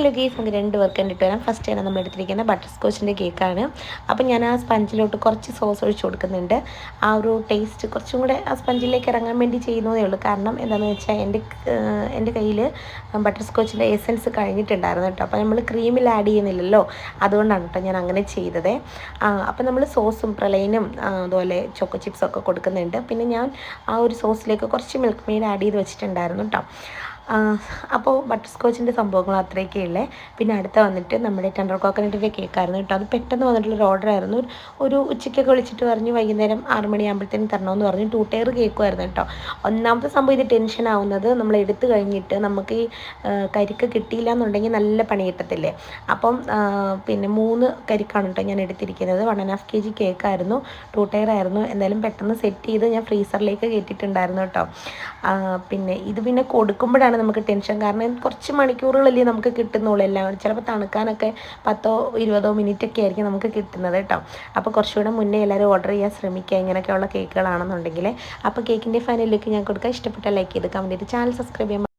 Hello guys നമുക്ക് രണ്ട് പേർക്ക് കണ്ടിട്ട് വരാം. ഫസ്റ്റ് ആണ് നമ്മൾ എടുത്തിരിക്കുന്നത് ബട്ടർ സ്കോച്ചിന്റെ കേക്കാണ് അപ്പം ഞാൻ ആ സ്പഞ്ചിലോട്ട് കുറച്ച് സോസ് ഒഴിച്ച് കൊടുക്കുന്നുണ്ട്. ആ ഒരു ടേസ്റ്റ് കുറച്ചും കൂടെ ആ സ്പഞ്ചിലേക്ക് ഇറങ്ങാൻ വേണ്ടി ചെയ്യുന്നതേ ഉള്ളൂ. കാരണം എന്താണെന്ന് വെച്ചാൽ എന്റെ എന്റെ കയ്യിൽ ബട്ടർ സ്കോച്ചിന്റെ എസൻസ് കഴിഞ്ഞിട്ടുണ്ടായിരുന്നു കേട്ടോ. അപ്പോൾ നമ്മൾ ക്രീമിൽ ആഡ് ചെയ്യുന്നില്ലല്ലോ. അതുകൊണ്ടാണ് കേട്ടോ ഞാൻ അങ്ങനെ ചെയ്തത്. അപ്പം നമ്മൾ സോസും പ്രളയനും അതുപോലെ ചോക്കോ ചിപ്സൊക്കെ കൊടുക്കുന്നുണ്ട്. പിന്നെ ഞാൻ ആ ഒരു സോസിലേക്ക് കുറച്ച് മിൽക്ക് മെയ്ഡ് ആഡ് ചെയ്ത് വെച്ചിട്ടുണ്ടായിരുന്നു കേട്ടോ. അപ്പോൾ ബട്ടർ സ്കോച്ചിന്റെ സംഭവങ്ങൾ അത്രയൊക്കെ ഉള്ളേ. പിന്നെ അടുത്ത വന്നിട്ട് നമ്മുടെ ടെൻഡർ കോക്കനട്ടിന്റെ കേക്കായിരുന്നു കേട്ടോ. അത് പെട്ടെന്ന് വന്നിട്ടുള്ളൊരു ഓർഡറായിരുന്നു ഒരു ഉച്ചയ്ക്കൊക്കെ വിളിച്ചിട്ട് പറഞ്ഞു വൈകുന്നേരം ആറ് മണിയാകുമ്പോഴത്തേനും തരണമെന്ന് പറഞ്ഞു. ടു ടയർ കേക്കുമായിരുന്നു കേട്ടോ. ഒന്നാമത്തെ സംഭവം ഇത് ടെൻഷൻ ആവുന്നത് നമ്മൾ എടുത്തു കഴിഞ്ഞിട്ട് നമുക്ക് ഈ കരിക്ക് കിട്ടിയില്ല എന്നുണ്ടെങ്കിൽ നല്ല പണി കിട്ടത്തില്ലേ? അപ്പം പിന്നെ മൂന്ന് കരിക്കാണ് കേട്ടോ ഞാൻ എടുത്തിരിക്കുന്നത്. One and half K G കേക്കായിരുന്നു. Two tier ആയിരുന്നു. എന്തായാലും പെട്ടെന്ന് സെറ്റ് ചെയ്ത് ഞാൻ ഫ്രീസറിലേക്ക് കയറ്റിയിട്ടുണ്ടായിരുന്നു കേട്ടോ. പിന്നെ ഇത് പിന്നെ കൊടുക്കുമ്പോഴാണ് നമുക്ക് ടെൻഷൻ കാരണം കുറച്ച് മണിക്കൂറുകളല്ലേ നമുക്ക് കിട്ടുന്നുള്ളൂ എല്ലാം ചിലപ്പോൾ തണുക്കാനൊക്കെ പത്തോ ഇരുപതോ മിനിറ്റ് ഒക്കെ ആയിരിക്കും നമുക്ക് കിട്ടുന്നത് കേട്ടോ. അപ്പോൾ കുറച്ചുകൂടെ മുന്നേ എല്ലാവരും ഓർഡർ ചെയ്യാൻ ശ്രമിക്കുക. ഇങ്ങനെയൊക്കെയുള്ള കേക്കുകളാണെന്നുണ്ടെങ്കിൽ അപ്പോൾ കേക്കിന്റെ ഫൈനൽ ലുക്ക് ഞാൻ കൊടുക്കാൻ ഇഷ്ടപ്പെട്ട ലൈക്ക് ചെയ്ത് കമന്റ് ചെയ്ത്. ചാനൽ സബ്സ്ക്രൈബ് ചെയ്യാൻ